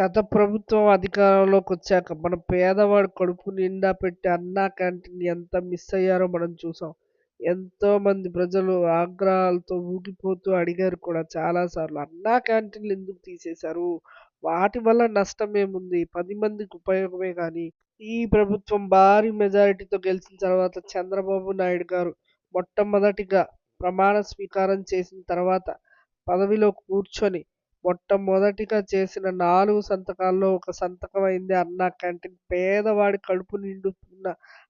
గత ప్రభుత్వం అధికారంలోకి వచ్చాక మన పేదవాడు కడుపు నిండా పెట్టే అన్నా క్యాంటీన్ ఎంత మిస్ అయ్యారో మనం చూసాం. ఎంతోమంది ప్రజలు ఆగ్రహాలతో ఊగిపోతూ అడిగారు కూడా చాలా సార్లు. అన్నా క్యాంటీన్‌లు ఎందుకు తీసేశారు? వాటి వల్ల నష్టం ఏముంది పది మందికి ఉపయోగమే కానీ ఈ ప్రభుత్వం భారీ మెజారిటీతో గెలిచిన తర్వాత చంద్రబాబు నాయుడు గారు మొట్టమొదటిగా ప్రమాణ స్వీకారం చేసిన తర్వాత పదవిలో కూర్చొని మొట్టమొదటిగా చేసిన నాలుగు సంతకాల్లో ఒక సంతకం అయింది అన్నా క్యాంటీన్. పేదవాడి కడుపు నిండుతున్న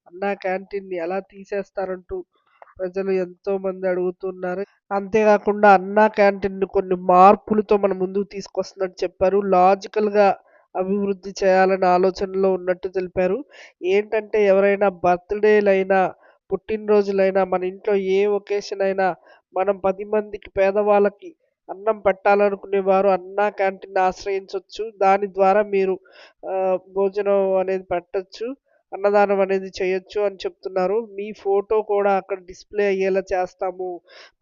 అన్నా క్యాంటీన్‌ని ఎలా తీసేస్తారంటూ ప్రజలు ఎంతోమంది అడుగుతున్నారు. అంతేకాకుండా అన్నా క్యాంటీన్ కొన్ని మార్పులతో మన ముందుకు తీసుకొస్తున్నట్టు చెప్పారు. లాజికల్‌గా అభివృద్ధి చేయాలనే ఆలోచనలో ఉన్నట్టు తెలిపారు. ఏంటంటే ఎవరైనా బర్త్‌డేలైనా, పుట్టినరోజులైనా, మన ఇంట్లో ఏ ఒకేషన్ అయినా మనం పది మందికి పేదవాళ్ళకి అన్నం పెట్టాలనుకునేవారు అన్నా క్యాంటీన్ ఆశ్రయించవచ్చు దాని ద్వారా మీరు భోజనం అనేది పెట్టొచ్చు. అన్నదానం అనేది చేయొచ్చు అని చెప్తున్నారు. మీ ఫోటో కూడా అక్కడ డిస్‌ప్లే అయ్యేలా చేస్తాము.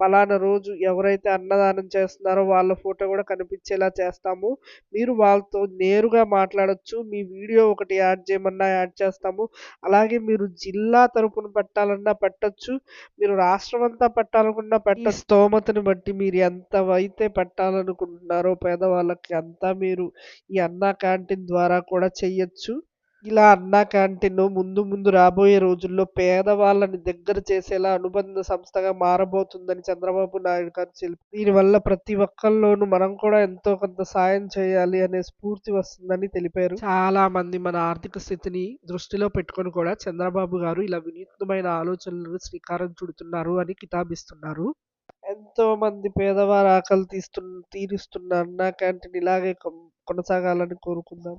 పలానా రోజు ఎవరైతే అన్నదానం చేస్తున్నారో వాళ్ళ ఫోటో కూడా కనిపించేలా చేస్తాము. మీరు వాళ్ళతో నేరుగా మాట్లాడొచ్చు. మీ వీడియో ఒకటి యాడ్ చేయమన్నా యాడ్ చేస్తాము. అలాగే మీరు జిల్లా తరపున పెట్టాలన్నా పెట్టొచ్చు. మీరు రాష్ట్రమంతా పెట్టాలనుకున్నా పెట్టొచ్చు. మీ స్తోమతని బట్టి మీరు ఎంతవైతే పెట్టాలనుకుంటున్నారో పేదవాళ్ళకి అంతా మీరు ఈ అన్నా క్యాంటీన్ ద్వారా కూడా చెయ్యొచ్చు. ఇలా అన్నా క్యాంటీన్ ముందు ముందు రాబోయే రోజుల్లో పేదవాళ్ళని దగ్గర చేసేలా అనుబంధ సంస్థగా మారబోతుందని చంద్రబాబు నాయుడు గారు తెలిపారు. దీనివల్ల ప్రతి ఒక్కళ్ళలోనూ మనం కూడా ఎంతో కొంత సాయం చేయాలి అనే స్ఫూర్తి వస్తుందని తెలిపారు. చాలా మంది మన ఆర్థిక స్థితిని దృష్టిలో పెట్టుకొని కూడా చంద్రబాబు గారు ఇలా వినూత్నమైన ఆలోచనలకు శ్రీకారం చుడుతున్నారు అని కితాబిస్తున్నారు. ఎంతోమంది పేదవారి ఆకలి తీస్తున్న తీరుస్తున్న అన్నా క్యాంటీన్ ఇలాగే కొనసాగాలని కోరుకుందాం.